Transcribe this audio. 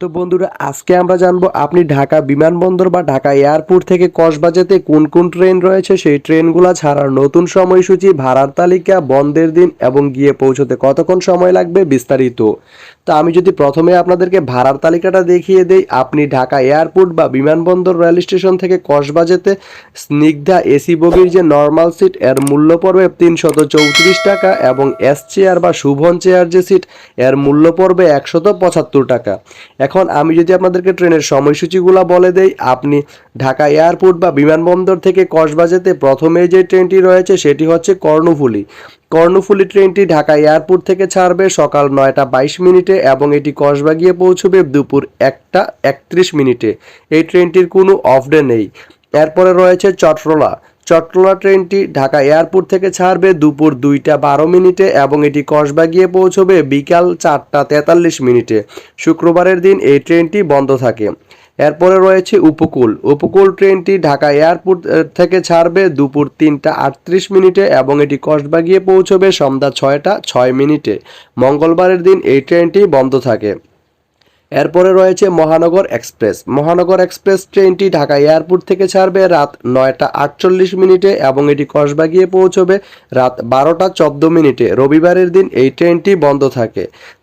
তো বন্ধুরা, আজকে আমরা জানব আপনি ঢাকা বিমানবন্দর বা ঢাকা এয়ারপোর্ট থেকে কক্সবাজারতে কোন কোন ট্রেন রয়েছে? সেই ট্রেনগুলো ছাড়ার নতুন সময়সূচি, ভাড়ার তালিকা, বন্ধের দিন এবং গিয়ে পৌঁছতে কতক্ষণ সময় লাগবে বিস্তারিত। তো আমি যদি প্রথমে আপনাদেরকে ভাড়ার তালিকাটা দেখিয়ে দেই, আপনি ঢাকা এয়ারপোর্ট বা বিমানবন্দর রেল স্টেশন থেকে কক্সবাজারতে স্নিগ্ধা এসি বগির যে নর্মাল সিট, এর মূল্য পড়বে তিনশত চৌত্রিশ টাকা এবং এস চেয়ার বা শুভন চেয়ার যে সিট, এর মূল্য পড়বে একশত পঁচাত্তর টাকা। এখন আমি যদি আপনাদেরকে ট্রেনের সময়সূচিগুলো বলে দেই, আপনি ঢাকা এয়ারপোর্ট বা বিমানবন্দর থেকে কক্সবাজারতে প্রথমে যে ট্রেনটি রয়েছে সেটি হচ্ছে কর্ণফুলি। কর্ণফুলি ট্রেনটি ঢাকা এয়ারপোর্ট থেকে ছাড়বে সকাল নয়টা বাইশ মিনিটে এবং এটি কসবা গিয়ে পৌঁছবে দুপুর একটা একত্রিশ মিনিটে। এই ট্রেনটির কোনো অফ ডে নেই। এরপরে রয়েছে চট্রলা। চট্টলা ট্রেনটি ঢাকা এয়ারপোর্ট থেকে ছাড়বে দুপুর দুইটা বারো মিনিটে এবং এটি কসবা গিয়ে পৌঁছবে বিকাল চারটা তেতাল্লিশ মিনিটে। শুক্রবারের দিন এই ট্রেনটি বন্ধ থাকে। এরপরে রয়েছে উপকূল। উপকূল ট্রেনটি ঢাকা এয়ারপোর্ট থেকে ছাড়বে দুপুর তিনটা আটত্রিশ মিনিটে এবং এটি কসবা গিয়ে পৌঁছবে সন্ধ্যা ছয়টা ছয় মিনিটে। মঙ্গলবারের দিন এই ট্রেনটি বন্ধ থাকে। এরপরে রয়েছে মহানগর এক্সপ্রেস। মহানগর এক্সপ্রেস ট্রেনটি ঢাকা এয়ারপোর্ট থেকে ছাড়বে রাত নয়টা আটচল্লিশ মিনিটে এবং এটি কসবা গিয়ে পৌঁছবে রাত বারোটা চোদ্দ মিনিটে। রবিবারের দিন এই ট্রেনটি বন্ধ থাকে।